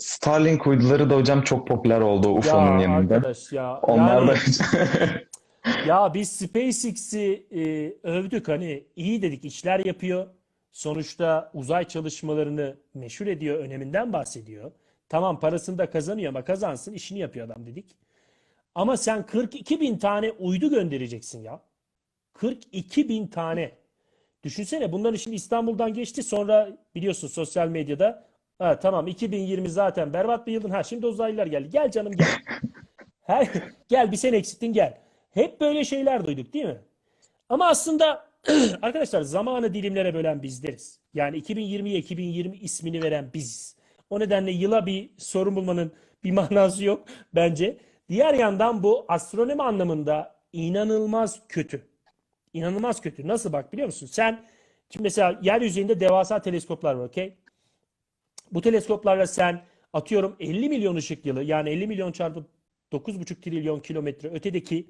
Starlink uyduları da hocam çok popüler oldu Ya UFO'nun yanında. arkadaş ya Onlar da yani ya biz SpaceX'i e, övdük hani iyi dedik işler yapıyor. Sonuçta uzay çalışmalarını meşhur ediyor, öneminden bahsediyor. Tamam parasını da kazanıyor ama kazansın işini yapıyor adam dedik. Ama sen 42 bin tane uydu göndereceksin ya. 42 bin tane. Düşünsene bunların şimdi İstanbul'dan geçti sonra biliyorsun sosyal medyada ha, tamam 2020 zaten berbat bir yıldın ha şimdi uzaylılar geldi. Gel canım gel. Her, gel bir sen eksilttin gel. Hep böyle şeyler duyduk değil mi? Ama aslında arkadaşlar zamanı dilimlere bölen bizleriz. Yani 2020'ye 2020 ismini veren biziz. O nedenle yıla bir sorun bulmanın bir manası yok bence. Diğer yandan bu astronomi anlamında inanılmaz kötü. İnanılmaz kötü. Nasıl bak biliyor musun? Sen şimdi mesela yeryüzünde devasa teleskoplar var, okey? Bu teleskoplarla sen atıyorum 50 milyon ışık yılı yani 50 milyon çarpı 9,5 trilyon kilometre ötedeki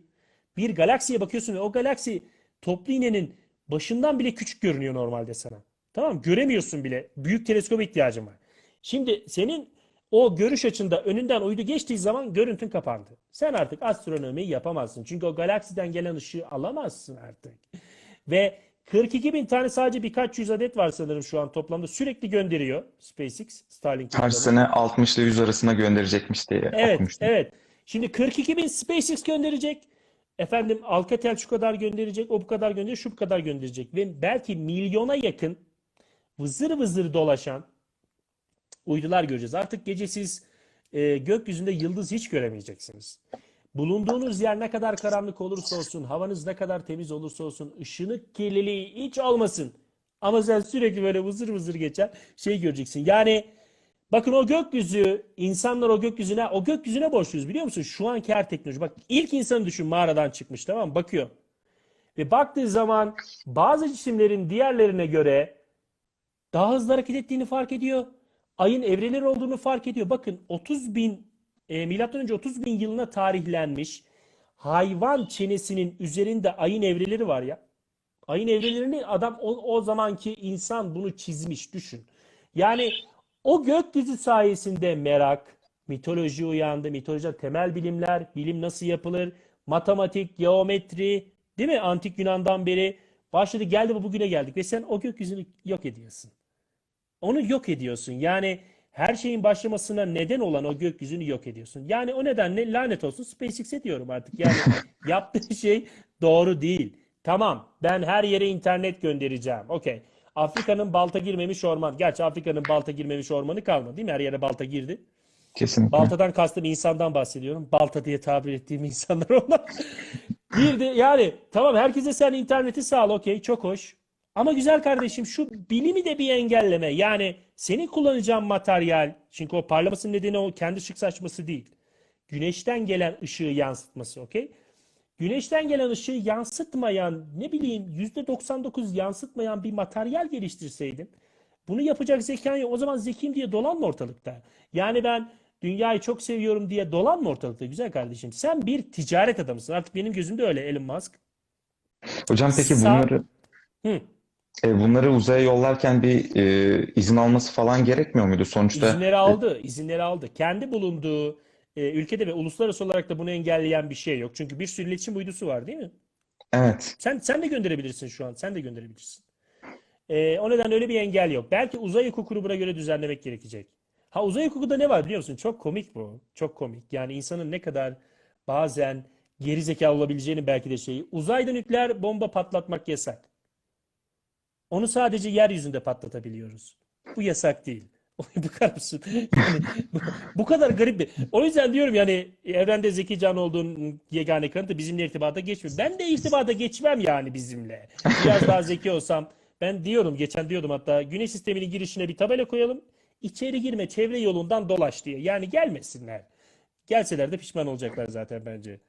bir galaksiye bakıyorsun ve o galaksi toplu iğnenin başından bile küçük görünüyor normalde sana. Tamam? Göremiyorsun bile. Büyük teleskoba ihtiyacın var. Şimdi senin o görüş açında önünden uydu geçtiği zaman görüntün kapandı. Sen artık astronomiyi yapamazsın. Çünkü o galaksiden gelen ışığı alamazsın artık. Ve 42 bin tane sadece birkaç yüz adet var sanırım şu an toplamda. Sürekli gönderiyor SpaceX, Starlink. her sene 60 ile 100 arasına gönderecekmiş diye Evet, okumuştum. evet. Şimdi 42 bin SpaceX gönderecek. Efendim Alcatel şu kadar gönderecek, o bu kadar gönderecek, şu bu kadar gönderecek. Ve belki milyona yakın vızır vızır dolaşan uydular göreceğiz. Artık gece siz e, gökyüzünde yıldız hiç göremeyeceksiniz. Bulunduğunuz yer ne kadar karanlık olursa olsun, havanız ne kadar temiz olursa olsun, ışınık kirliliği hiç olmasın. Ama sen sürekli böyle vızır vızır geçen şey göreceksin. Yani bakın o gökyüzü, insanlar o gökyüzüne, o gökyüzüne borçluyuz biliyor musun? Şu anki her teknoloji. Bak ilk insanı düşün mağaradan çıkmış tamam mı? Bakıyor. Ve baktığı zaman bazı cisimlerin diğerlerine göre daha hızlı hareket ettiğini fark ediyor. Ayın evreleri olduğunu fark ediyor. Bakın 30 bin, e, önce 30 bin yılına tarihlenmiş hayvan çenesinin üzerinde ayın evreleri var ya. Ayın evrelerini adam o, o zamanki insan bunu çizmiş düşün. Yani o gökyüzü sayesinde merak, mitoloji uyandı. Mitoloji temel bilimler, bilim nasıl yapılır, matematik, geometri, değil mi? Antik Yunan'dan beri başladı geldi bu bugüne geldik ve sen o gökyüzünü yok ediyorsun. Onu yok ediyorsun. Yani her şeyin başlamasına neden olan o gökyüzünü yok ediyorsun. Yani o nedenle lanet olsun SpaceX'e diyorum artık. Yani yaptığı şey doğru değil. Tamam ben her yere internet göndereceğim. Okey. Afrika'nın balta girmemiş orman. Gerçi Afrika'nın balta girmemiş ormanı kalmadı değil mi? Her yere balta girdi. Kesinlikle. Baltadan kastım insandan bahsediyorum. Balta diye tabir ettiğim insanlar onlar. Girdi yani tamam herkese sen interneti sağla okey çok hoş. Ama güzel kardeşim şu bilimi de bir engelleme. Yani senin kullanacağın materyal çünkü o parlamasının nedeni o kendi ışık saçması değil. Güneşten gelen ışığı yansıtması okey. Güneşten gelen ışığı yansıtmayan ne bileyim %99 yansıtmayan bir materyal geliştirseydin bunu yapacak zekan yok. O zaman zekiyim diye dolanma ortalıkta. Yani ben dünyayı çok seviyorum diye dolanma ortalıkta güzel kardeşim. Sen bir ticaret adamısın. Artık benim gözümde öyle Elon Musk. Hocam peki bunları Hı. E, bunları uzaya yollarken bir e, izin alması falan gerekmiyor muydu? Sonuçta İzinleri aldı, izinleri aldı. Kendi bulunduğu e, ülkede ve uluslararası olarak da bunu engelleyen bir şey yok. Çünkü bir sürü iletişim uydusu var değil mi? evet. Sen sen de gönderebilirsin şu an. Sen de gönderebilirsin. Ee, o nedenle öyle bir engel yok. Belki uzay hukukunu buna göre düzenlemek gerekecek. Ha uzay hukukunda ne var biliyor musun? Çok komik bu. Çok komik. Yani insanın ne kadar bazen geri zekalı olabileceğini belki de şeyi. Uzayda nükleer bomba patlatmak yasak. Onu sadece yeryüzünde patlatabiliyoruz. Bu yasak değil. Bu kadar mısın? Yani bu, kadar garip bir. O yüzden diyorum yani evrende Zeki Can olduğunun yegane kanıtı bizimle irtibata geçmiyor. Ben de irtibata geçmem yani bizimle. Biraz daha zeki olsam ben diyorum geçen diyordum hatta güneş sisteminin girişine bir tabela koyalım. İçeri girme çevre yolundan dolaş diye. Yani gelmesinler. Gelseler de pişman olacaklar zaten bence.